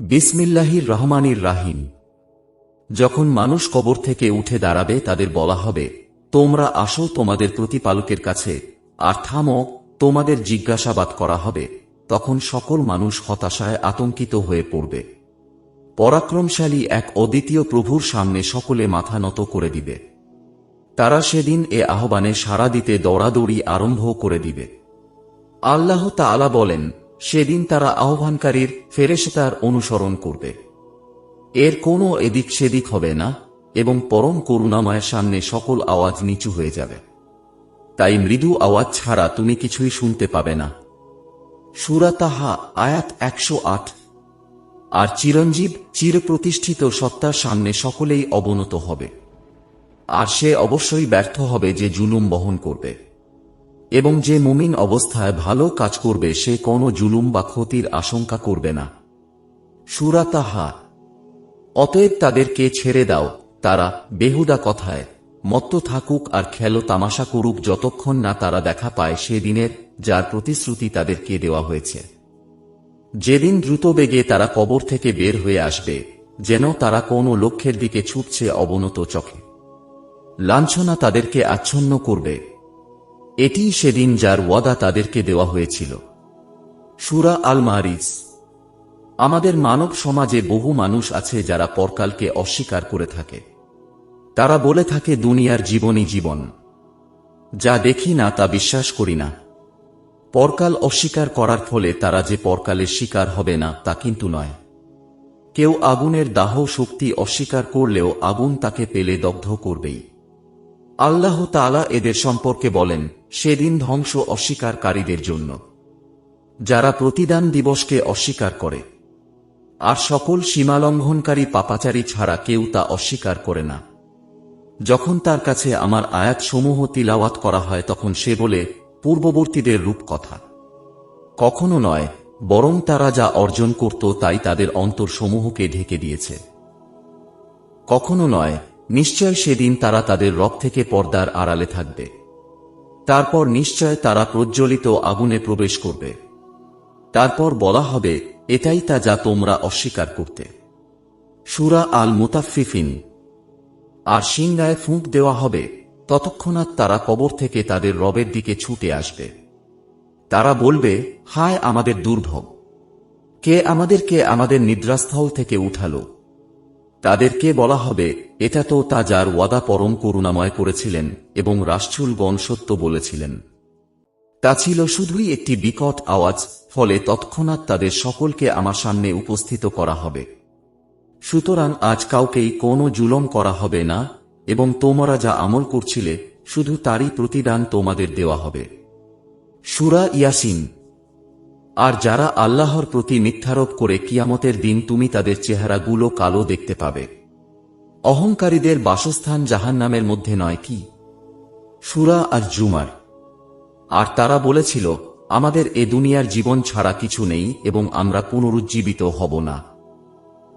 বিসমিল্লাহির রহমানির রাহিম। যখন মানুষ কবর থেকে উঠে দাঁড়াবে, তাদের বলা হবে, তোমরা আসো তোমাদের প্রতিপালকের কাছে, আর থামো, তোমাদের জিজ্ঞাসাবাদ করা হবে। তখন সকল মানুষ হতাশায় আতঙ্কিত হয়ে পড়বে। পরাক্রমশালী এক অদ্বিতীয় প্রভুর সামনে সকলে মাথা নত করে দিবে। তারা সেদিন এ আহ্বানে সাড়া দিতে দৌড়াদৌড়ি আরম্ভ করে দিবে। আল্লাহ তাআলা বলেন সেদিন তারা আহ্বানকারীর ফেরেশতার অনুসরণ করবে। এর কোনো এদিক সেদিক হবে না এবং পরম করুণাময়ের সামনে সকল আওয়াজ নিচু হয়ে যাবে। তাই মৃদু আওয়াজ ছাড়া তুমি কিছুই শুনতে পাবে না। সুরাতাহা আয়াত একশো আট। আর চিরঞ্জীব চিরপ্রতিষ্ঠিত সত্তার সামনে সকলেই অবনত হবে। আর সে অবশ্যই ব্যর্থ হবে যে জুলুম বহন করবে। এবং যে মুমিন অবস্থায় ভালো কাজ করবে, সে কোনো জুলুম বা ক্ষতির আশঙ্কা করবে না। সুরাতাহা অতএব তাদেরকে ছেড়ে দাও। তারা বেহুদা কথায়, মত্ত থাকুক আর খেলো তামাশা করুক যতক্ষণ না তারা দেখা পায় সেদিনের যার প্রতিশ্রুতি তাদেরকে দেওয়া হয়েছে। যেদিন দ্রুত বেগে তারা কবর থেকে বের হয়ে আসবে, যেন তারা কোনো লক্ষ্যের দিকে ছুটছে অবনত চোখে। লাঞ্ছনা তাদেরকে আচ্ছন্ন করবে। এটি সেদিন যার ওয়াদা তাদেরকে দেওয়া হয়েছিল। সুরা আল মারিস আমাদের মানব সমাজে বহু মানুষ আছে যারা পরকালকে অস্বীকার করে থাকে। তারা বলে থাকে, দুনিয়ার জীবনই জীবন। যা দেখি না, তা বিশ্বাস করি না। পরকাল অস্বীকার করার ফলে তারা যে পরকালের শিকার হবে না, তা কিন্তু নয়। কেউ আগুনের দাহ শক্তি অস্বীকার করলেও আগুন তাকে পেলে দগ্ধ করবেই। আল্লাহ তাআলা এদের সম্পর্কে বলেন, সেদিন ধ্বংস অস্বীকারীদের জন্য। যারা প্রতিদান দিবসকে অস্বীকার করে। আর সকল সীমালঙ্ঘনকারী পাপাচারী ছাড়া কেউ তা অস্বীকার করে না। যখন তার কাছে আমার আয়াতসমূহ তিলাওয়াত করা হয়, তখন সে বলে, পূর্ববর্তীদের রূপকথা। কখনো নয়, বরং তারা যা অর্জন করত তাই তাদের অন্তরসমূহকে ঢেকে দিয়েছে। কখনো নয় নিশ্চয় সেদিন তারা তাদের রব থেকে পর্দার আড়ালে থাকবে। তারপর নিশ্চয় তারা প্রজ্বলিত আগুনে প্রবেশ করবে। তারপর বলা হবে, এটাই তা যা তোমরা অস্বীকার করতে। সুরা আল মুতাফিফিন আর সিংগায় ফুঁক দেওয়া হবে, ততক্ষণাৎ তারা কবর থেকে তাদের রবের দিকে ছুটে আসবে। তারা বলবে, হায় আমাদের দুর্ভোগ! কে আমাদেরকে আমাদের নিদ্রাস্থল থেকে উঠালো? তাদেরকে বলা হবে, এটা তো তা যার ওয়াদা পরম করুণাময় করেছিলেন এবং রাষ্ট্রুল গণ সত্য বলেছিলেন। তা ছিল শুধুই একটি বিকট আওয়াজ, ফলে তৎক্ষণাৎ তাদের সকলকে আমার সামনে উপস্থিত করা হবে। সুতরাং আজ কাউকেই কোনো জুলম করা হবে না, এবং তোমরা যা আমল করছিলে, শুধু তারই প্রতিদান তোমাদের দেওয়া হবে। সুরা ইয়াসিন আর যারা আল্লাহর প্রতি মিথ্যারোপ করে কিয়ামতের দিন তুমি তাদের চেহারাগুলো কালো দেখতে পাবে। অহংকারীদের বাসস্থান জাহান্নামের মধ্যে নয় কি? সুরা আর জুমার আর তারা বলেছিল, আমাদের এ দুনিয়ার জীবন ছাড়া কিছু নেই এবং আমরা পুনরুজ্জীবিত হব না।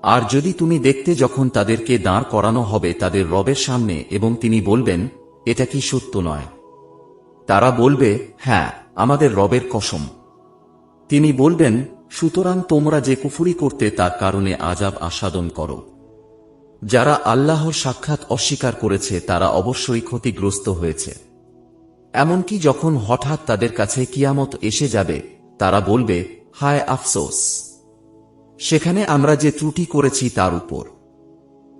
আর যদি তুমি দেখতে যখন তাদেরকে দাঁড় করানো হবে তাদের রবের সামনে এবং তিনি বলবেন, এটা কি সত্য নয়? তারা বলবে হ্যাঁ আমাদের রবের কসম। তিনি বলবেন, সুতরাং তোমরা যে কুফুরি করতে তার কারণে আজাব আস্বাদন করো। যারা আল্লাহর সাক্ষাৎ অস্বীকার করেছে, তারা অবশ্যই ক্ষতিগ্রস্ত হয়েছে। এমনকি যখন হঠাৎ তাদের কাছে কিয়ামত এসে যাবে, তারা বলবে, হায় আফসোস! সেখানে আমরা যে ত্রুটি করেছি তার উপর।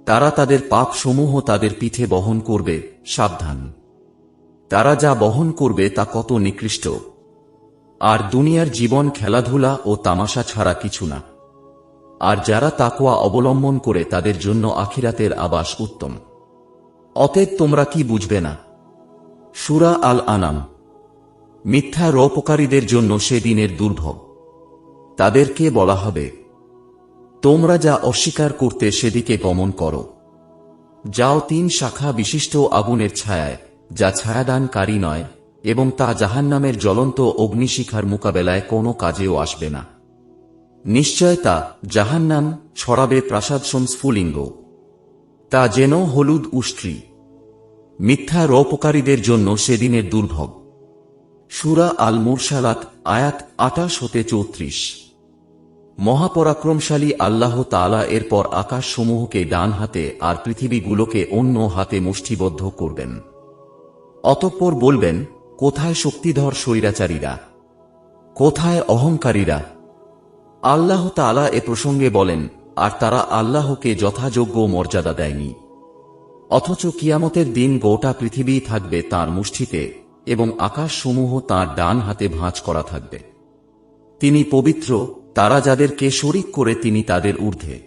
তারা তাদের পাপ সমূহ তাদের পিঠে বহন করবে, সাবধান। তারা যা বহন করবে তা কত নিকৃষ্ট! আর দুনিয়ার জীবন খেলাধুলা ও তামাশা ছাড়া কিছু না। আর যারা তাকোয়া অবলম্বন করে তাদের জন্য আখিরাতের আবাস উত্তম। অতএব তোমরা কি বুঝবে না? সুরা আল আনাম মিথ্যা রোপকারীদের জন্য সেদিনের দুর্ভোগ। তাদেরকে বলা হবে, তোমরা যা অস্বীকার করতে সেদিকে গমন করো। যাও তিন শাখা বিশিষ্ট আগুনের ছায়ায়, যা ছায়াদানকারী নয় এবং তা জাহান্নামের জ্বলন্ত অগ্নিশিখার মোকাবেলায় কোনো কাজেও আসবে না। নিশ্চয় তা জাহান্নাম ছড়াবে প্রাসাদ স্ফুলিঙ্গ তা যেন হলুদ উষ্ট্রি। মিথ্যা রোপকারীদের জন্য সেদিনের দুর্ভোগ। সুরা আল মুরসালাত আয়াত আটাশ হতে চৌত্রিশ। মহাপরাক্রমশালী আল্লাহ তাআলা এরপর আকাশসমূহকে ডান হাতে আর পৃথিবীগুলোকে অন্য হাতে মুষ্টিবদ্ধ করবেন। অতঃপর বলবেন কোথায় শক্তিধর স্বৈরাচারীরা? কোথায় অহংকারীরা? আল্লাহ তালা এ প্রসঙ্গে বলেন, আর তারা আল্লাহকে যথাযোগ্য মর্যাদা দেয়নি। অথচ কিয়ামতের দিন গোটা পৃথিবী থাকবে তার মুষ্টিতে এবং আকাশসমূহ তার ডান হাতে ভাঁজ করা থাকবে। তিনি পবিত্র, তারা যাদেরকে শরিক করে তিনি তাদের ঊর্ধ্বে।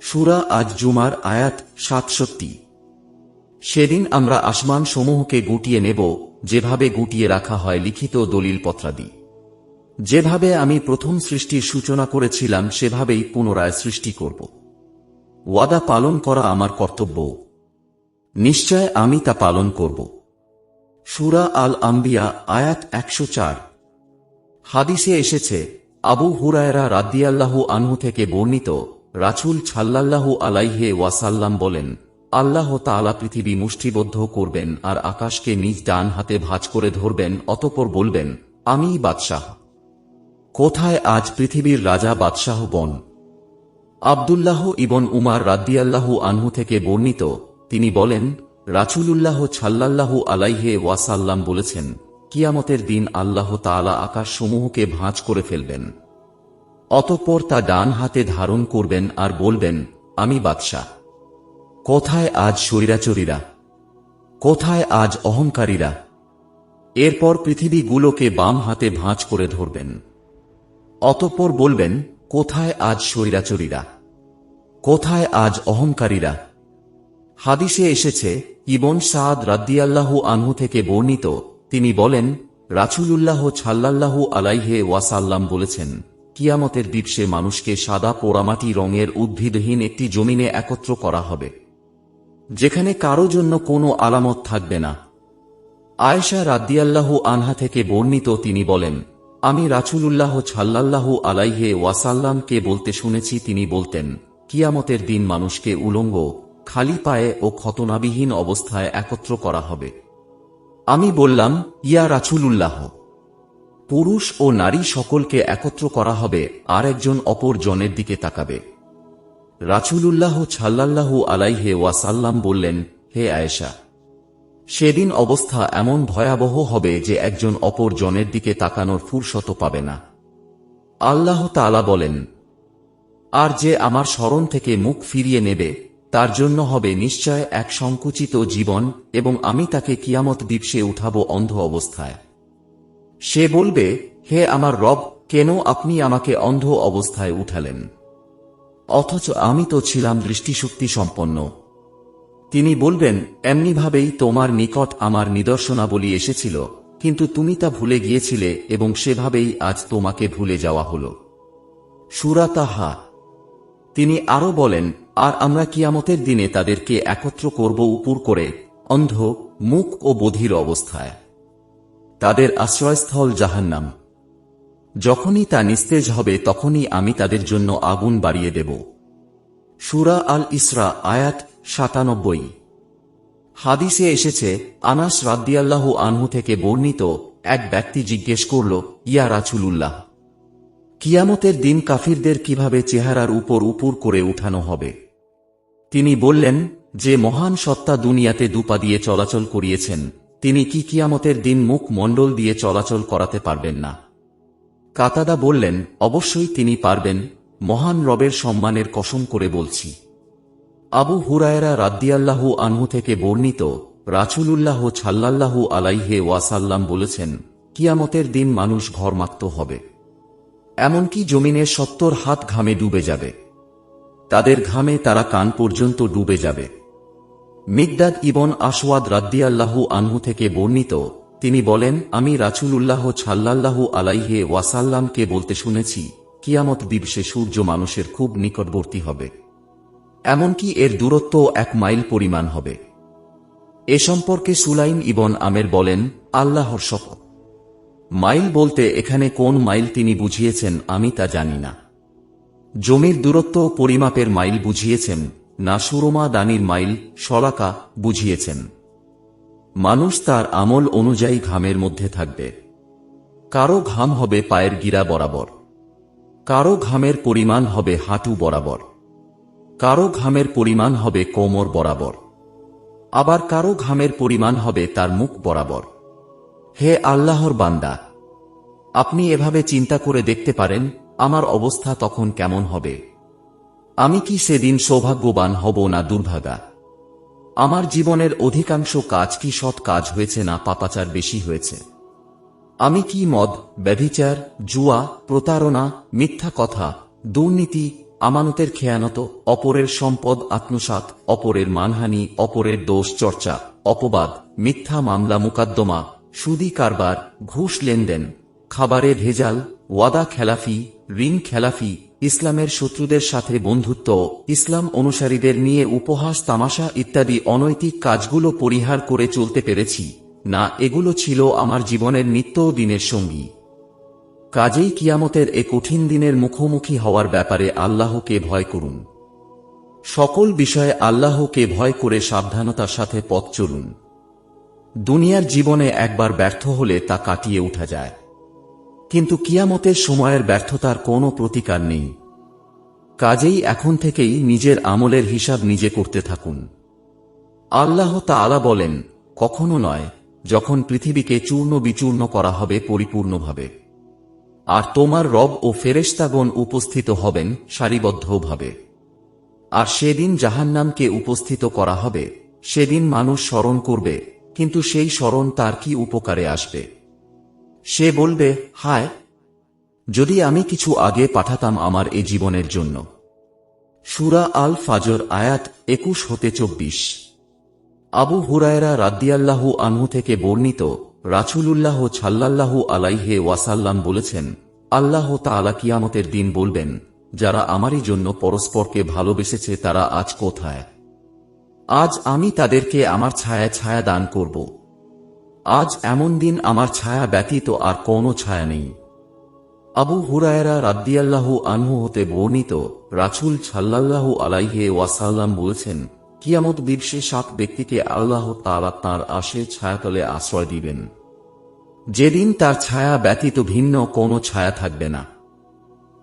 সুরা আজ জুমার আয়াত সাতষট্টি। সেদিন আমরা আসমান সমূহকে গুটিয়ে নেব, যেভাবে গুটিয়ে রাখা হয় লিখিত দলিল পত্রাদি যেভাবে আমি প্রথম সৃষ্টির সূচনা করেছিলাম, সেভাবেই পুনরায় সৃষ্টি করব। ওয়াদা পালন করা আমার কর্তব্য। নিশ্চয় আমি তা পালন করব। সুরা আল আম্বিয়া আয়াত একশো চার। হাদিসে এসেছে, আবু হুরায়রা রাদ্দিয়াল্লাহু আনহু থেকে বর্ণিত রাছুল ছাল্লাল্লাহু আলাইহে ওয়াসাল্লাম বলেন আল্লাহ তাআলা পৃথিবী মুষ্টিবদ্ধ করবেন আর আকাশকে নিজ ডান হাতে ভাঁজ করে ধরবেন, অতপর বলবেন আমিই বাদশাহ। কোথায় আজ পৃথিবীর রাজা বাদশাহ বন? আবদুল্লাহ ইবন উমার রাদ্দিয়াল্লাহু আনহু থেকে বর্ণিত, তিনি বলেন রাচুলুল্লাহ ছাল্লাল্লাহু আলাইহে ওয়াসাল্লাম বলেছেন, কিয়ামতের দিন আল্লাহ তাআলা আকাশসমূহকে ভাঁজ করে ফেলবেন। অতঃপর তা ডান হাতে ধারণ করবেন আর বলবেন, আমি বাদশাহ। কোথায় আজ স্বৈরাচরীরা কোথায় আজ অহংকারীরা? এরপর পৃথিবীগুলোকে বাম হাতে ভাঁজ করে ধরবেন। অতঃপর বলবেন, কোথায় আজ স্বৈরাচরীরা কোথায় আজ অহংকারীরা? হাদিসে এসেছে, ইবন সাদ রাদ্দিয়াল্লাহু আনহু থেকে বর্ণিত, তিনি বলেন রাছুলুল্লাহ ছাল্লাল্লাহু আলাইহে ওয়াসাল্লাম বলেছেন, কিয়ামতের দিবসে মানুষকে সাদা পোড়ামাটি রঙের উদ্ভিদহীন একটি জমিনে একত্র করা হবে। যেখানে কারও জন্য কোনো আলামত থাকবে না। আয়েশা রাদ্দিয়াল্লাহু আনহা থেকে বর্ণিত তিনি বলেন, আমি রাছুলুল্লাহ ছাল্লাল্লাহু আলাইহে ওয়াসাল্লামকে বলতে শুনেছি, তিনি বলতেন, কিয়ামতের দিন মানুষকে উলঙ্গ, খালি পায়ে ও ক্ষতনাবিহীন অবস্থায় একত্র করা হবে। আমি বললাম, ইয়া রাছুলুল্লাহ পুরুষ ও নারী সকলকে একত্র করা হবে, আর একজন অপর জনের দিকে তাকাবে। রাছুলুল্লাহ ছাল্লাল্লাহু আলাইহে ওয়াসাল্লাম বললেন, হে আয়েশা, সেদিন অবস্থা এমন ভয়াবহ হবে যে একজন অপর জনের দিকে তাকানোর ফুরসত পাবে না। আল্লাহ তাআলা বলেন, আর যে আমার স্মরণ থেকে মুখ ফিরিয়ে নেবে, তার জন্য হবে নিশ্চয় এক সংকুচিত জীবন এবং আমি তাকে কিয়ামত দিবসে উঠাব অন্ধ অবস্থায়। সে বলবে, হে আমার রব, কেন আপনি আমাকে অন্ধ অবস্থায় উঠালেন? অথচ আমি তো ছিলাম দৃষ্টিশক্তি সম্পন্ন। তিনি বলবেন, এমনিভাবেই তোমার নিকট আমার নিদর্শনাবলী এসেছিল, কিন্তু তুমি তা ভুলে গিয়েছিলে এবং সেভাবেই আজ তোমাকে ভুলে যাওয়া হল। সুরাতাহা। তিনি আরও বলেন, আর আমরা কিয়ামতের দিনে তাদেরকে একত্র করব উপর করে, অন্ধ, মুখ ও বধির অবস্থায়। তাদের আশ্রয়স্থল জাহান্নাম। যখনই তা নিস্তেজ হবে, তখনই আমি তাদের জন্য আগুন বাড়িয়ে দেব। সুরা আল ইসরা, আয়াত সাতানব্বই। হাদিসে এসেছে, আনাস রাদ্দিয়াল্লাহু আনহু থেকে বর্ণিত এক ব্যক্তি জিজ্ঞেস করল, ইয়া রাছুলুল্লাহ কিয়ামতের দিন কাফিরদের কীভাবে চেহারার উপর উপর করে উঠানো হবে? তিনি বললেন, যে মহান সত্তা দুনিয়াতে দুপা দিয়ে চলাচল করিয়েছেন, তিনি কি কিয়ামতের দিন মুখ মণ্ডল দিয়ে চলাচল করাতে পারবেন না? কাতাদা বললেন, অবশ্যই তিনি পারবেন। মহান রবের সম্মানের কসম করে বলছি। আবু হুরায়রা রাদ্দিয়াল্লাহু আনহু থেকে বর্ণিত রাছুলুল্লাহ ছাল্লাল্লাহু আলাইহে ওয়াসাল্লাম বলেছেন, কিয়ামতের দিন মানুষ ঘরমাক্ত হবে। এমনকি জমিনের সত্তর হাত ঘামে ডুবে যাবে। তাদের ঘামে তারা কান পর্যন্ত ডুবে যাবে। মিগদাদ ইবন আসওয়াদ রাদ্দিয়াল্লাহু আনহু থেকে বর্ণিত তিনি বলেন, আমি রাছুলুল্লাহ ছাল্লাল্লাহু আলাইহে ওয়াসাল্লামকে বলতে শুনেছি, কিয়ামত দিবসে সূর্য মানুষের খুব নিকটবর্তী হবে। এমনকি এর দূরত্ব এক মাইল পরিমাণ হবে। এ সম্পর্কে সুলাইম ইবন আমের বলেন, আল্লাহর শপথ। মাইল বলতে এখানে কোন মাইল তিনি বুঝিয়েছেন আমি তা জানি না। জমির দূরত্ব পরিমাপের মাইল বুঝিয়েছেন, না সুরমা দানির মাইল শলাকা বুঝিয়েছেন। মানুষ তার আমল অনুযায়ী ঘামের মধ্যে থাকবে। কারও ঘাম হবে পায়ের গিরা বরাবর। কারও ঘামের পরিমাণ হবে হাঁটু বরাবর। কারও ঘামের পরিমাণ হবে কোমর বরাবর। আবার কারও ঘামের পরিমাণ হবে তার মুখ বরাবর। হে আল্লাহর বান্দা, আপনি এভাবে চিন্তা করে দেখতে পারেন, আমার অবস্থা তখন কেমন হবে। আমি কি সেদিন সৌভাগ্যবান হব না দুর্ভাগা? আমার জীবনের অধিকাংশ কাজ কি সৎ কাজ হয়েছে না পাপাচার বেশি হয়েছে? আমি কি মদ, ব্যভিচার, জুয়া, প্রতারণা, মিথ্যা কথা, দুর্নীতি, আমানতের খেয়ানত, অপরের সম্পদ আত্মসাৎ, অপরের মানহানি, অপরের দোষ চর্চা, অপবাদ, মিথ্যা মামলা মোকদ্দমা, সুদি কারবার, ঘুষ লেনদেন খাবারে ভেজাল, ওয়াদা খেলাফি, ঋণ খেলাফি, ইসলামের শত্রুদের সাথে বন্ধুত্ব, ইসলাম অনুসারীদের নিয়ে উপহাস, তামাশা ইত্যাদি অনৈতিক কাজগুলো পরিহার করে চলতে পেরেছি। না, এগুলো ছিল আমার জীবনের নিত্য দিনের সঙ্গী। কাজেই কিয়ামতের এ কঠিন দিনের মুখোমুখি হওয়ার ব্যাপারে আল্লাহকে ভয় করুন। সকল বিষয়ে আল্লাহকে ভয় করে সাবধানতার সাথে পথ চলুন। দুনিয়ার জীবনে একবার ব্যর্থ হলে তা কাটিয়ে উঠা যায়। কিন্তু কিয়ামতের সময়ের ব্যর্থতার কোনো প্রতিকার নেই। কাজেই এখন থেকেই নিজের আমলের হিসাব নিজে করতে থাকুন। আল্লাহ তাআলা বলেন, কখনো নয়, যখন পৃথিবীকে চূর্ণ বিচূর্ণ করা হবে পরিপূর্ণভাবে। আর তোমার রব ও ফেরেশতাগণ উপস্থিত হবেন সারিবদ্ধভাবে। আর সেদিন জাহান্নামকে উপস্থিত করা হবে, সেদিন মানুষ স্মরণ করবে, কিন্তু সেই স্মরণ তার কি উপকারে আসবে? সে বলবে, হায়, যদি আমি কিছু আগে পাঠাতাম আমার এ জীবনের জন্য। সুরা আল ফাজর আয়াত একুশ হতে চব্বিশ। আবু হুরায়রা রাদ্দিয়াল্লাহু আনহু থেকে বর্ণিত রাছুলুল্লাহ ছাল্লাল্লাহু আলাইহে ওয়াসাল্লাম বলেছেন, আল্লাহ তাআলা কিয়ামতের দিন বলবেন, যারা আমারই জন্য পরস্পরকে ভালোবেসেছে তারা আজ কোথায়? আজ আমি তাদেরকে আমার ছায়া ছায়া দান করব। আজ এমন দিন আমার ছায়া ব্যতীত আর কোনো ছায়া নেই। আবু হুরায়রা রাদ্দিয়াল্লাহু আনহু হতে বর্ণিত রাছুল ছাল্লাল্লাহু আলাইহে ওয়াসাল্লাম বলেছেন, কিয়ামত দিবসে সাত ব্যক্তিকে আল্লাহ তাআলা তাঁর আশে ছায়াতলে আশ্রয় দিবেন। যেদিন তার ছায়া ব্যতীত ভিন্ন কোনো ছায়া থাকবে না।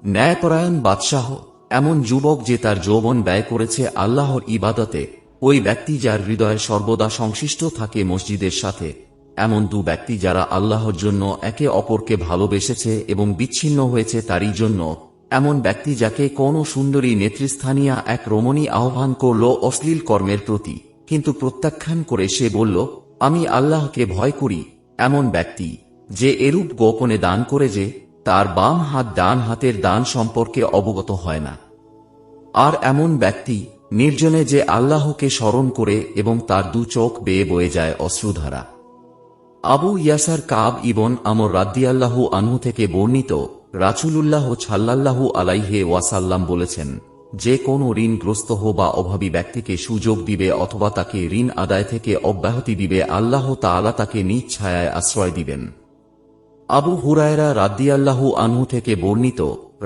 ন্যায়পরায়ণ বাদশাহ, এমন যুবক যে তার যৌবন ব্যয় করেছে আল্লাহর ইবাদতে, ওই ব্যক্তি যার হৃদয় সর্বদা সংশ্লিষ্ট থাকে মসজিদের সাথে এমন দু ব্যক্তি যারা আল্লাহর জন্য একে অপরকে ভালোবেসেছে এবং বিচ্ছিন্ন হয়েছে তারই জন্য, এমন ব্যক্তি যাকে কোন সুন্দরী নেতৃস্থানীয় এক রমণী আহ্বান করল অশ্লীল কর্মের প্রতি, কিন্তু প্রত্যাখ্যান করে সে বলল, আমি আল্লাহকে ভয় করি। এমন ব্যক্তি, যে এরূপ গোপনে দান করে যে, তার বাম হাত ডান হাতের দান সম্পর্কে অবগত হয় না। আর এমন ব্যক্তি, নির্জনে যে আল্লাহকে স্মরণ করে এবং তার দু চোখ বেয়ে বয়ে যায় অশ্রুধারা। আবু ইয়াসার কাব ইবন আমর রাদ্দিয়াল্লাহু আনহু থেকে বর্ণিত রাচুলুল্লাহ ছাল্লাল্লাহু আলাইহে ওয়াসাল্লাম বলেছেন, যে কোনো ঋণগ্রস্ত হো বা অভাবী ব্যক্তিকে সুযোগ দিবে অথবা তাকে ঋণ আদায় থেকে অব্যাহতি দিবে, আল্লাহ তাআলা তাকে নিজ ছায়ায় আশ্রয় দিবেন। আবু হুরায়রা রাদ্দিয়াল্লাহু আনহু থেকে বর্ণিত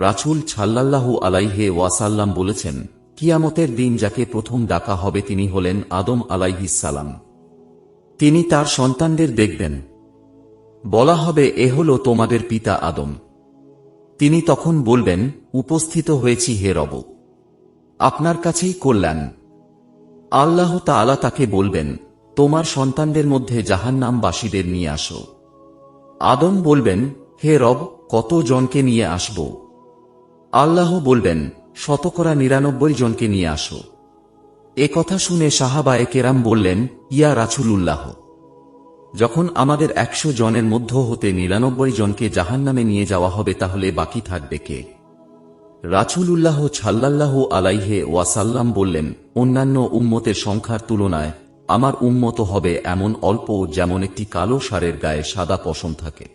রাছুল ছাল্লাল্লাহু আলাইহে ওয়াসাল্লাম বলেছেন, কিয়ামতের দিন যাকে প্রথম ডাকা হবে তিনি হলেন আদম আলাইহিসালাম তিনি তার সন্তানদের দেখবেন। বলা হবে, এ হল তোমাদের পিতা আদম। তিনি তখন বলবেন, উপস্থিত হয়েছি হে রব। আপনার কাছেই কল্যাণ। আল্লাহ তাআলা তাকে বলবেন, তোমার সন্তানদের মধ্যে জাহান্নামবাসীদের নিয়ে আসো। আদম বলবেন, হে রব কত জনকে নিয়ে আসব? আল্লাহ বলবেন, শতকরা নিরানব্বই জনকে নিয়ে আসো। এ কথা শুনে সাহাবায়ে কেরাম বললেন, ইয়া রাছুলুল্লাহ যখন আমাদের একশো জনের মধ্য হতে নিরানব্বই জনকে জাহান্নামে নিয়ে যাওয়া হবে, তাহলে বাকি থাকবে কে? রাছুলুল্লাহ ছাল্লাল্লাহু আলাইহে ওয়াসাল্লাম বললেন, অন্যান্য উম্মতের সংখ্যার তুলনায় আমার উম্মত হবে এমন অল্প যেমন একটি কালো সারের গায়ে সাদা পশম থাকে।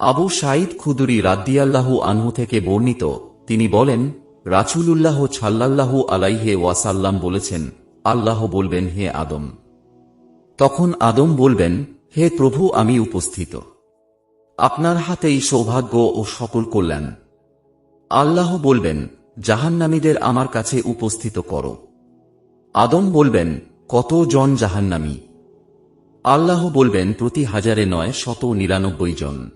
আবু সাইদ খুদুরি রাদ্দিয়াল্লাহু আনহু থেকে বর্ণিত, তিনি বলেন রাছুলুল্লাহ ছাল্লাল্লাহু আলাইহে ওয়াসাল্লাম বলেছেন, আল্লাহ বলবেন, হে আদম। তখন আদম বলবেন, হে প্রভু, আমি উপস্থিত। আপনার হাতেই সৌভাগ্য ও সকল কল্যাণ। আল্লাহ বলবেন, জাহান্নামীদের আমার কাছে উপস্থিত করো। আদম বলবেন, কত জন জাহান্নামী? আল্লাহ বলবেন, প্রতি হাজারে নয় শত নিরানব্বই জন।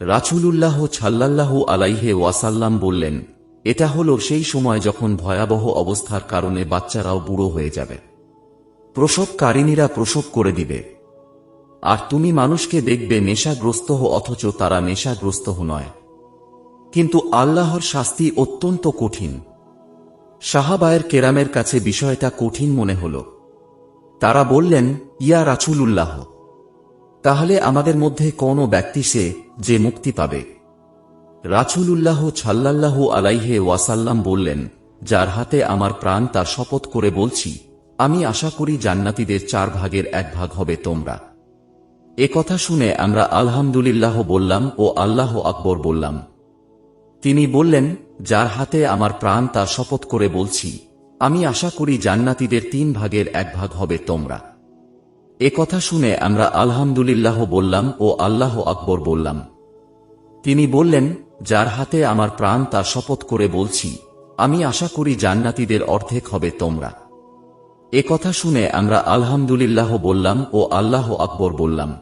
রাচুলুল্লাহ ছাল্লাল্লাহু আলাইহে ওয়াসাল্লাম বললেন এটা হলো সেই সময় যখন ভয়াবহ অবস্থার কারণে বাচ্চারাও বুড়ো হয়ে যাবে। প্রসবকারিণীরা প্রসব করে দিবে। আর তুমি মানুষকে দেখবে নেশাগ্রস্ত অথচ তারা নেশাগ্রস্ত নয়। কিন্তু আল্লাহর শাস্তি অত্যন্ত কঠিন। সাহাবায়ের কেরামের কাছে বিষয়টা কঠিন মনে হল। তারা বললেন, ইয়া রাচুলুল্লাহ তাহলে আমাদের মধ্যে কোনো ব্যক্তি সে যে মুক্তি পাবে? রাচুলুল্লাহ ছাল্লাল্লাহু আলাইহে ওয়াসাল্লাম বললেন, যার হাতে আমার প্রাণ, তার শপথ করে বলছি, আমি আশা করি জান্নাতীদের চার ভাগের এক ভাগ হবে তোমরা। এ কথা শুনে আমরা আলহামদুলিল্লাহ বললাম ও আল্লাহ আকবর বললাম। তিনি বললেন, যার হাতে আমার প্রাণ, তার শপথ করে বলছি, আমি আশা করি জান্নাতীদের তিন ভাগের এক ভাগ হবে তোমরা। এ কথা শুনে আমরা আলহামদুলিল্লাহ বললাম ও আল্লাহ আকবর বললাম। তিনি বললেন যার হাতে আমার প্রাণ তার শপথ করে বলছি, আমি আশা করি জান্নাতীদের অর্ধেক হবে তোমরা। এ কথা শুনে আমরা আলহামদুলিল্লাহ বললাম ও আল্লাহ আকবর বললাম।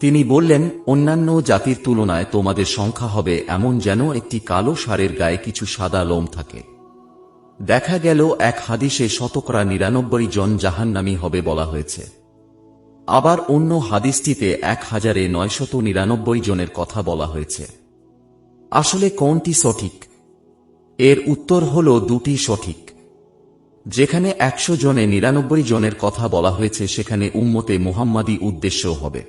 তিনি বললেন, অন্যান্য জাতির তুলনায় তোমাদের সংখ্যা হবে এমন যেন একটি কালো সারের গায়ে কিছু সাদা লোম থাকে। দেখা গেল, এক হাদিসে শতকরা নিরানব্বই জন জাহান্নামী হবে বলা হয়েছে। আবার অন্য হাদিসটিতে এক হাজারে নয়শত নিরানব্বই জনের কথা বলা হয়েছে। আসলে কোনটি সঠিক? এর উত্তর হল দুটি সঠিক। যেখানে একশো জনে নিরানব্বই জনের কথা বলা হয়েছে, সেখানে উম্মতে মুহাম্মাদি উদ্দেশ্য হবে।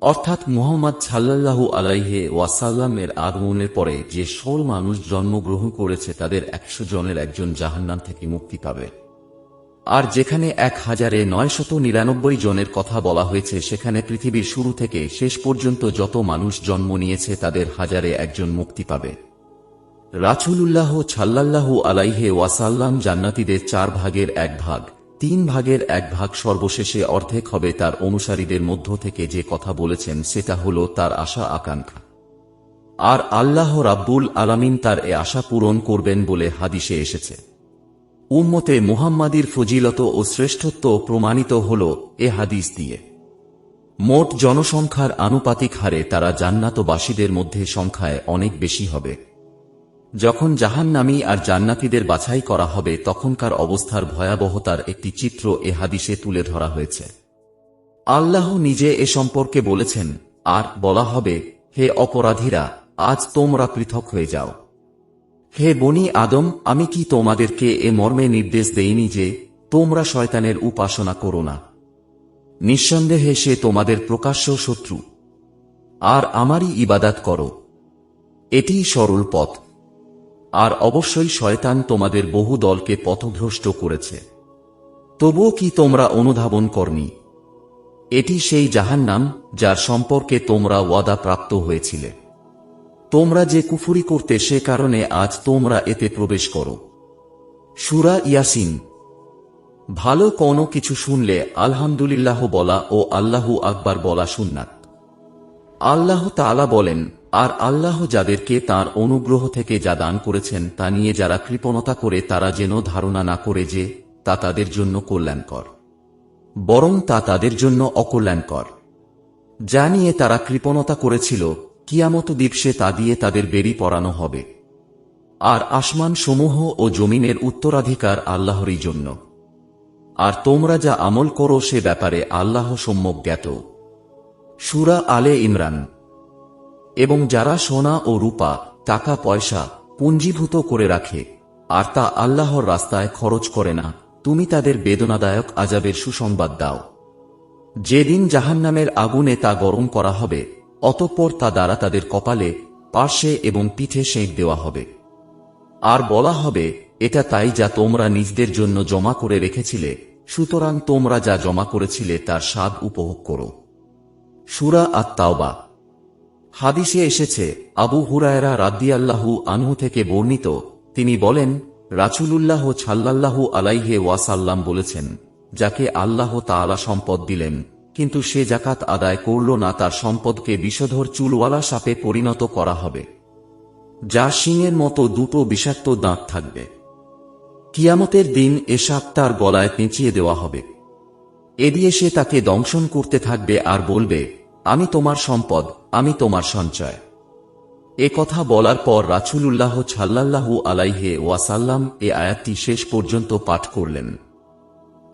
অর্থাৎ মুহাম্মদ সাল্লাল্লাহু আলাইহে ওয়াসাল্লামের আগমনের পরে যে ষোল মানুষ জন্মগ্রহণ করেছে, তাদের একশো জনের একজন জাহান্নাম থেকে মুক্তি পাবে। আর যেখানে এক হাজারে নয়শত নিরানব্বই জনের কথা বলা হয়েছে, সেখানে পৃথিবীর শুরু থেকে শেষ পর্যন্ত যত মানুষ জন্ম নিয়েছে, তাদের হাজারে একজন মুক্তি পাবে। রাচুলুল্লাহ ছাল্লাল্লাহু আলাইহে ওয়াসাল্লাম জান্নাতীদের চার ভাগের এক ভাগ, তিন ভাগের এক ভাগ সর্বশেষে অর্ধেক হবে তার অনুসারীদের মধ্য থেকে যে কথা বলেছেন, সেটা হল তার আশা আকাঙ্ক্ষা। আর আল্লাহ রাব্বুল আলামিন তার এ আশা পূরণ করবেন বলে হাদিসে এসেছে। উম্মতে মুহাম্মাদির ফজিলত ও শ্রেষ্ঠত্ব প্রমাণিত হল এ হাদিস দিয়ে। মোট জনসংখ্যার আনুপাতিক হারে তারা জান্নাতবাসীদের মধ্যে সংখ্যায় অনেক বেশি হবে। যখন জাহান্নামী আর জান্নাতীদের বাছাই করা হবে, তখনকার অবস্থার ভয়াবহতার একটি চিত্র এ হাদিসে তুলে ধরা হয়েছে। আল্লাহ নিজে এ সম্পর্কে বলেছেন, আর বলা হবে, হে অপরাধীরা, আজ তোমরা পৃথক হয়ে যাও। হে বনি আদম, আমি কি তোমাদেরকে এ মর্মে নির্দেশ দেইনি যে তোমরা শয়তানের উপাসনা করো না? নিঃসন্দেহে সে তোমাদের প্রকাশ্য শত্রু। আর আমারই ইবাদাত করো। এটিই সরল পথ। আর অবশ্যই শয়তান তোমাদের বহু দলকে পথভ্রষ্ট করেছে। তবুও কি তোমরা অনুধাবন করনি? এটি সেই জাহান্নাম যার সম্পর্কে তোমরা ওয়াদা প্রাপ্ত হয়েছিলে। তোমরা যে কুফুরি করতে সে কারণে আজ তোমরা এতে প্রবেশ করো। সুরা ইয়াসিন। ভালো কোনো কিছু শুনলে আলহামদুলিল্লাহ বলা ও আল্লাহু আকবার বলা সুন্নাত। আল্লাহ তাআলা বলেন, আর আল্লাহ যাদেরকে তার অনুগ্রহ থেকে যা দান করেছেন তা নিয়ে যারা কৃপণতা করে তারা যেন ধারণা না করে যে তা তাদের জন্য কল্যাণকর, বরং তা তাদের জন্য অকল্যাণকর। যা নিয়ে তারা কৃপণতা করেছিল কিয়ামত দিবসে তা দিয়ে তাদের বেরি পড়ানো হবে। আর আসমান সমূহ ও জমিনের উত্তরাধিকার আল্লাহরই জন্য। আর তোমরা যা আমল করো সে ব্যাপারে আল্লাহ সম্যক জ্ঞাত। সুরা আলে ইমরান। এবং যারা সোনা ও রূপা, টাকা, পয়সা পুঞ্জীভূত করে রাখে, আর তা আল্লাহর রাস্তায় খরচ করে না, তুমি তাদের বেদনাদায়ক আজাবের সুসংবাদ দাও। যেদিন জাহান্নামের আগুনে তা গরম করা হবে অতঃপর তা দ্বারা তাদের কপালে পার্শ্বে এবং পিঠে সেঁক দেওয়া হবে। আর বলা হবে, এটা তাই যা তোমরা নিজদের জন্য জমা করে রেখেছিলে, সুতরাং তোমরা যা জমা করেছিলে তার স্বাদ উপভোগ করো। সুরা আত্মাওবা হাদিসে এসেছে, আবু হুরায়রা রাদ্দিয়াল্লাহু আনহু থেকে বর্ণিত, তিনি বলেন রাচুলুল্লাহ ছাল্লাল্লাহু আলাইহে ওয়াসাল্লাম বলেছেন, যাকে আল্লাহ তাআলা সম্পদ দিলেন কিন্তু সে জাকাত আদায় করল না, তার সম্পদকে বিষধর চুলওয়ালা সাপে পরিণত করা হবে, যা সিংয়ের মতো দুটো বিষাক্ত দাঁত থাকবে। কিয়ামতের দিন এ সাপ তার গলায় পেঁচিয়ে দেওয়া হবে। এ দিয়ে সে তাকে দংশন করতে থাকবে আর বলবে, আমি তোমার সম্পদ, আমি তোমার সঞ্চয়। এ কথা বলার পর রাছুলুল্লাহ ছাল্লাল্লাহু আলাইহে ওয়াসাল্লাম এ আয়াতটি শেষ পর্যন্ত পাঠ করলেন।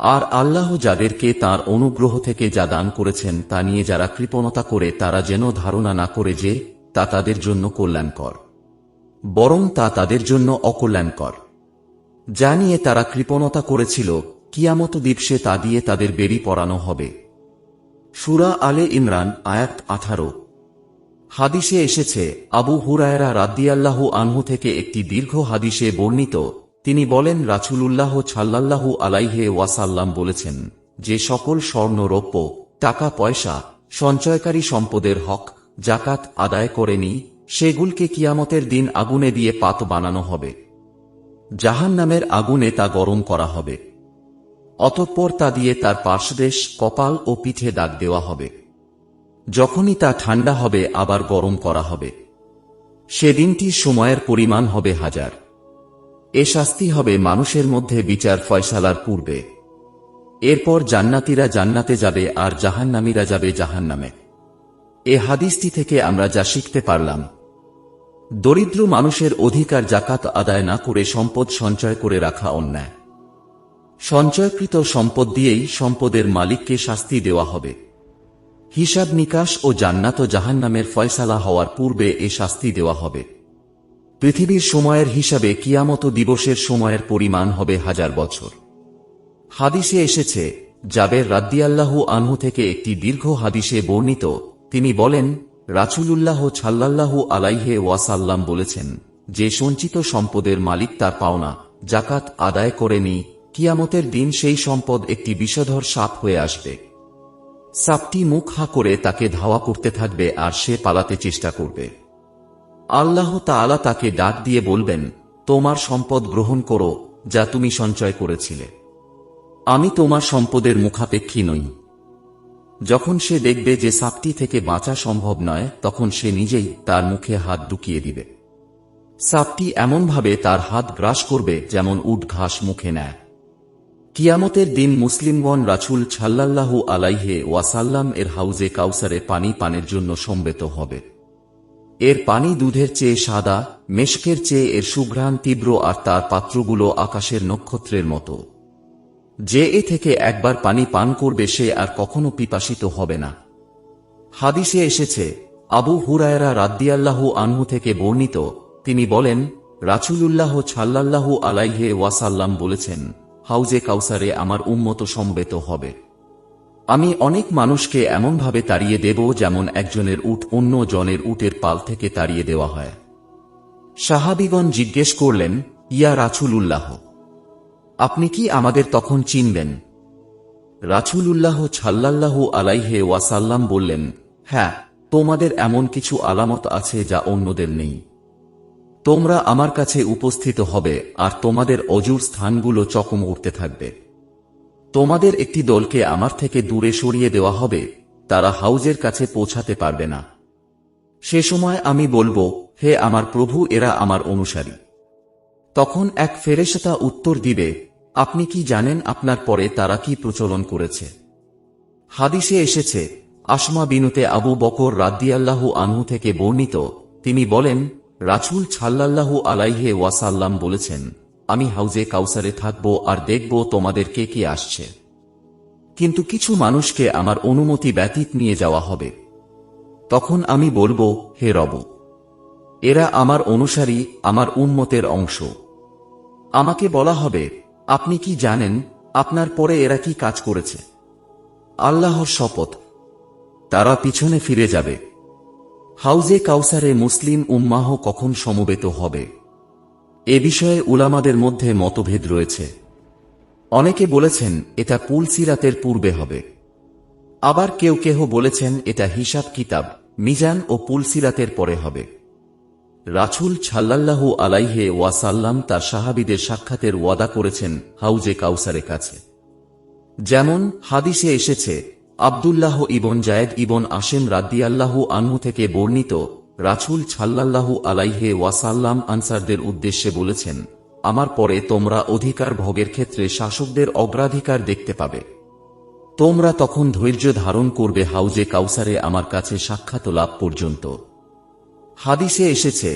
আর আল্লাহ যাদেরকে তার অনুগ্রহ থেকে যা দান করেছেন তা নিয়ে যারা কৃপণতা করে, তারা যেন ধারণা না করে যে তা তাদের জন্য কল্যাণকর, বরং তা তাদের জন্য অকল্যাণকর। যা নিয়ে তারা কৃপণতা করেছিল, কিয়ামত দিবসে তা দিয়ে তাদের বেরি পড়ানো হবে। সুরা আলে ইমরান, আয়াত আঠারো। হাদিসে এসেছে, আবু হুরায়রা রাদ্দিয়াল্লাহু আনহু থেকে একটি দীর্ঘ হাদিসে বর্ণিত তিনি বলেন রাছুলুল্লাহ ছাল্লাল্লাহু আলাইহে ওয়াসাল্লাম বলেছেন, যে সকল স্বর্ণ রৌপ্য, টাকা পয়সা, সঞ্চয়কারী সম্পদের হক জাকাত আদায় করেনি সেগুলকে কিয়ামতের দিন আগুনে দিয়ে পাত বানানো হবে। জাহান নামের আগুনে তা গরম করা হবে। অতঃপর তা দিয়ে তার পার্শ্বদেশ কপাল ও পিঠে দাগ দেওয়া হবে। যখনই তা ঠান্ডা হবে, আবার গরম করা হবে। সেদিনটি সময়ের পরিমাণ হবে হাজার। এ শাস্তি হবে মানুষের মধ্যে বিচার ফয়সালার পূর্বে। এরপর জান্নাতিরা জান্নাতে যাবে আর জাহান্নামীরা যাবে জাহান্নামে। এ হাদিসটি থেকে আমরা যা শিখতে পারলাম। দরিদ্র মানুষের অধিকার জাকাত আদায় না করে সম্পদ সঞ্চয় করে রাখা অন্যায়। সঞ্চয়কৃত সম্পদ দিয়েই সম্পদের মালিককে শাস্তি দেওয়া হবে। হিসাব নিকাশ ও জান্নাত জাহান্নামের ফয়সালা হওয়ার পূর্বে এ শাস্তি দেওয়া হবে। পৃথিবীর সময়ের হিসাবে কিয়ামত দিবসের সময়ের পরিমাণ হবে হাজার বছর। হাদিসে এসেছে, জাবের রাদ্দিয়াল্লাহু আনহু থেকে একটি দীর্ঘ হাদিসে বর্ণিত, তিনি বলেন রাচুলুল্লাহ ছাল্লাল্লাহু আলাইহে ওয়াসাল্লাম বলেছেন, যে সঞ্চিত সম্পদের মালিক তার পাওনা জাকাত আদায় করেনি কিয়ামতের দিন সেই সম্পদ একটি বিষধর সাপ হয়ে আসবে। সাপটি মুখ হা করে তাকে ধাওয়া করতে থাকবে আর সে পালাতে চেষ্টা করবে। আল্লাহ তাআলা তাকে ডাক দিয়ে বলবেন, তোমার সম্পদ গ্রহণ করো, যা তুমি সঞ্চয় করেছিলে। আমি তোমার সম্পদের মুখাপেক্ষী নই। যখন সে দেখবে যে সাপটি থেকে বাঁচা সম্ভব নয়, তখন সে নিজেই তার মুখে হাত ঢুকিয়ে দিবে। সাপটি এমনভাবে তার হাত গ্রাস করবে যেমন উট ঘাস মুখে নেয়। কিয়ামতের দিন মুসলিমগণ রাছুল ছাল্লাল্লাহু আলাইহে ওয়াসাল্লাম এর হাউজে কাউসারে পানি পানের জন্য সম্বেত হবে। এর পানি দুধের চেয়ে সাদা, মেশকের চেয়ে এর সুঘ্রাণ তীব্র আর তার পাত্রগুলো আকাশের নক্ষত্রের মতো। যে এ থেকে একবার পানি পান করবে সে আর কখনো পিপাসিত হবে না। হাদিসে এসেছে, আবু হুরায়রা রাদ্দিয়াল্লাহু আনহু থেকে বর্ণিত, তিনি বলেন রাচুলুল্লাহ ছাল্লাল্লাহু আলাইহে ওয়াসাল্লাম বলেছেন, হাউজে কাউসারে আমার উন্মত সমবেত হবে। আমি অনেক মানুষকে এমনভাবে তাড়িয়ে দেব যেমন একজনের উট অন্য জনের উটের পাল থেকে তাড়িয়ে দেওয়া হয়। সাহাবিগণ জিজ্ঞেস করলেন, ইয়া রাছুলুল্লাহ আপনি কি আমাদের তখন চিনবেন? রাছুলুল্লাহ ছাল্লাল্লাহু আলাইহে ওয়াসাল্লাম বললেন হ্যাঁ তোমাদের এমন কিছু আলামত আছে যা অন্যদের নেই। তোমরা আমার কাছে উপস্থিত হবে আর তোমাদের অজুর স্থানগুলো চকম উঠতে থাকবে। তোমাদের একটি দলকে আমার থেকে দূরে সরিয়ে দেওয়া হবে, তারা হাউজের কাছে পৌঁছাতে পারবে না। সে সময় আমি বলব, হে আমার প্রভু, এরা আমার অনুসারী। তখন এক ফেরেশতা উত্তর দিবে, আপনি কি জানেন আপনার পরে তারা কি প্রচলন করেছে? হাদিসে এসেছে, আসমা বিনুতে আবু বকর রাদ্দিয়াল্লাহু আনহু থেকে বর্ণিত, তিনি বলেন রাছুল ছাল্লাল্লাহু আলাইহে ওয়াসাল্লাম বলেছেন আমি হাউজে কাউসারে থাকব আর দেখব তোমাদের কে কে আসছে। কিন্তু কিছু মানুষকে আমার অনুমতি ব্যতীত নিয়ে যাওয়া হবে। তখন আমি বলব, হে রব, এরা আমার অনুসারী, আমার উন্মতের অংশ। আমাকে বলা হবে, আপনি কি জানেন, আপনার পরে এরা কি কাজ করেছে? আল্লাহর শপথ, তারা পিছনে ফিরে যাবে। হাউজে কাউসারে মুসলিম উম্মাহ কখন সমবেত হবে? এ বিষয়ে উলামাদের মধ্যে মতভেদ রয়েছে। অনেকে বলেছেন, এটা পুল সিরাতের পূর্বে হবে। আবার কেউ কেহ বলেছেন, এটা হিসাব কিতাব, মিজান ও পুলসিরাতের পরে হবে। রাছুল ছাল্লাল্লাহু আলাইহে ওয়াসাল্লাম তার সাহাবিদের সাক্ষাতের ওয়াদা করেছেন হাউজে কাউসারের কাছে। যেমন হাদিসে এসেছে, আবদুল্লাহ ইবন জায়েদ ইবন আসেম রাদ্দিয়াল্লাহু আনহু থেকে বর্ণিত রাছুল ছাল্লাল্লাহু আলাইহে ওয়াসাল্লাম আনসারদের উদ্দেশ্যে বলেছেন, আমার পরে তোমরা অধিকার ভোগের ক্ষেত্রে শাসকদের অগ্রাধিকার দেখতে পাবে। তোমরা তখন ধৈর্য ধারণ করবে হাউজে কাউসারে আমার কাছে সাক্ষাৎ লাভ পর্যন্ত। হাদিসে এসেছে,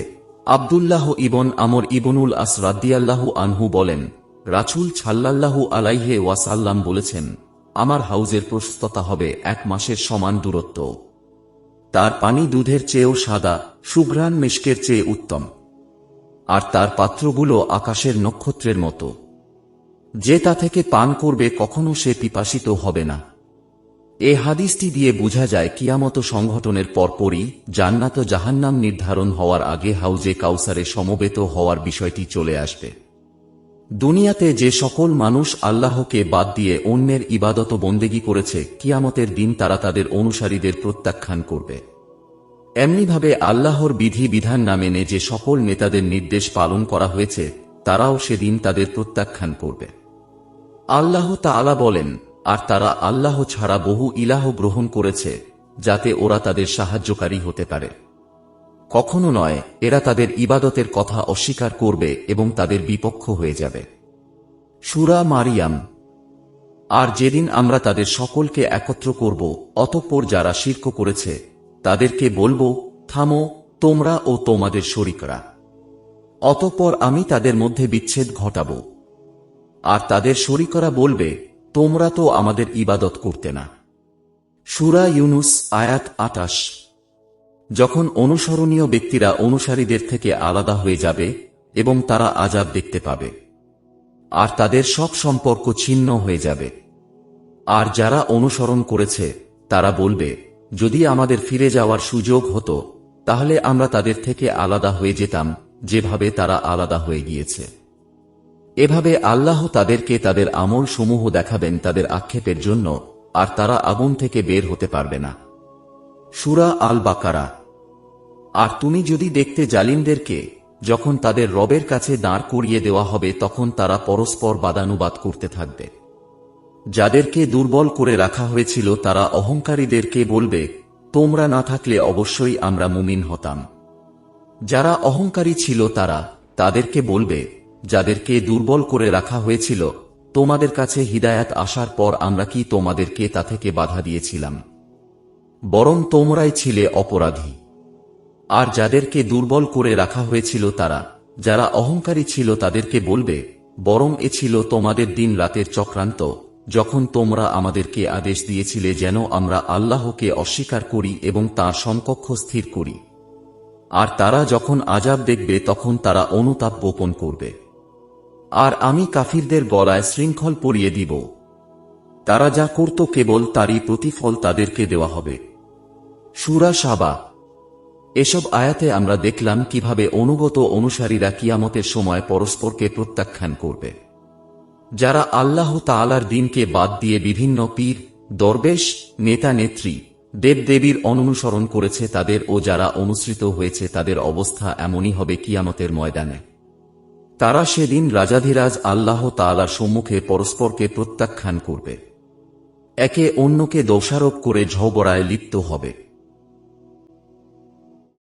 আবদুল্লাহ ইবন আমর ইবনুল আসরাদ্দিয়াল্লাহু আনহু বলেন রাছুল ছাল্লাল্লাহু আলাইহে ওয়াসাল্লাম বলেছেন, আমার হাউজের প্রস্ততা হবে এক মাসের সমান দূরত্ব। তার পানি দুধের চেয়েও সাদা সুঘ্রাণ মেশকের চেয়ে উত্তম। আর তার পাত্রগুলো আকাশের নক্ষত্রের মতো। যে তা থেকে পান করবে কখনো সে পিপাসিত হবে না। এ হাদিসটি দিয়ে বোঝা যায় কিয়ামত সংঘটনের পরপরই জান্নাত জাহান্নাম নির্ধারণ হওয়ার আগে হাউজে কাউসারে সমবেত হওয়ার বিষয়টি চলে আসবে। দুনিয়াতে যে সকল মানুষ আল্লাহকে বাদ দিয়ে অন্যের ইবাদত বন্দেগী করেছে, কিয়ামতের দিন তারা তাদের অনুসারীদের প্রত্যাখ্যান করবে। এমনিভাবে আল্লাহর বিধি বিধান না মেনে যে সকল নেতাদের নির্দেশ পালন করা হয়েছে, তারাও সেদিন তাদের প্রত্যাখ্যান করবে। আল্লাহ তাআলা বলেন, আর তারা আল্লাহ ছাড়া বহু ইলাহ গ্রহণ করেছে, যাতে ওরা তাদের সাহায্যকারী হতে পারে। কখনো নয়, এরা তাদের ইবাদতের কথা অস্বীকার করবে এবং তাদের বিপক্ষ হয়ে যাবে। সুরা মারিয়াম। আর যেদিন আমরা তাদের সকলকে একত্র করব, অতঃপর যারা শির্ক করেছে, তাদেরকে বলব, থামো, তোমরা ও তোমাদের শরিকরা। অতঃপর আমি তাদের মধ্যে বিচ্ছেদ ঘটাব। আর তাদের শরিকরা বলবে, তোমরা তো আমাদের ইবাদত করতে না। সুরা ইউনুস, আয়াত আটাশ যখন অনুসরণীয় ব্যক্তিরা অনুসারীদের থেকে আলাদা হয়ে যাবে এবং তারা আজাব দেখতে পাবে। আর তাদের সব সম্পর্ক ছিন্ন হয়ে যাবে। আর যারা অনুসরণ করেছে, তারা বলবে, যদি আমাদের ফিরে যাওয়ার সুযোগ হতো, তাহলে আমরা তাদের থেকে আলাদা হয়ে যেতাম, যেভাবে তারা আলাদা হয়ে গিয়েছে। এভাবে আল্লাহ তাদেরকে তাদের আমল সমূহ দেখাবেন তাদের আক্ষেপের জন্য, আর তারা আগুন থেকে বের হতে পারবে না। সুরা আল বাকারা আর তুমি যদি দেখতে জালিমদেরকে, যখন তাদের রবের কাছে দাঁড় করিয়ে দেওয়া হবে, তখন তারা পরস্পর বাদানুবাদ করতে থাকবে। যাদেরকে দুর্বল করে রাখা হয়েছিল, তারা অহংকারীদেরকে বলবে, তোমরা না থাকলে অবশ্যই আমরা মুমিন হতাম। যারা অহংকারী ছিল তারা তাদেরকে বলবে, যাদেরকে দুর্বল করে রাখা হয়েছিল, তোমাদের কাছে হিদায়াত আসার পর আমরা কি তোমাদেরকে তা থেকে বাধা দিয়েছিলাম? বরং তোমরাই ছিলে অপরাধী। আর যাদেরকে দুর্বল করে রাখা হয়েছিল তারা, যারা অহংকারী ছিল তাদেরকে বলবে, বরং এ ছিল তোমাদের দিন রাতের চক্রান্ত, যখন তোমরা আমাদেরকে আদেশ দিয়েছিলে যেন আমরা আল্লাহকে অস্বীকার করি এবং তাঁর সমকক্ষ স্থির করি। আর তারা যখন আজাব দেখবে তখন তারা অনুতাপ বোপন করবে। আর আমি কাফিরদের গলায় শৃঙ্খল পরিয়ে দিব। তারা যা করত কেবল তারই প্রতিফল তাদেরকে দেওয়া হবে। সুরা সাবা এসব আয়াতে আমরা দেখলাম কীভাবে অনুগত অনুসারীরা কিয়ামতের সময় পরস্পরকে প্রত্যাখ্যান করবে। যারা আল্লাহ তালার দিনকে বাদ দিয়ে বিভিন্ন পীর, দরবেশ, নেতা নেত্রী, দেবদেবীর অনুসরণ করেছে তাদের ও যারা অনুসৃত হয়েছে তাদের অবস্থা এমনই হবে কিয়ামতের ময়দানে। তারা সেদিন রাজাধিরাজ আল্লাহ তালার সম্মুখে পরস্পরকে প্রত্যাখ্যান করবে। একে অন্যকে দোষারোপ করে ঝগড়ায় লিপ্ত হবে।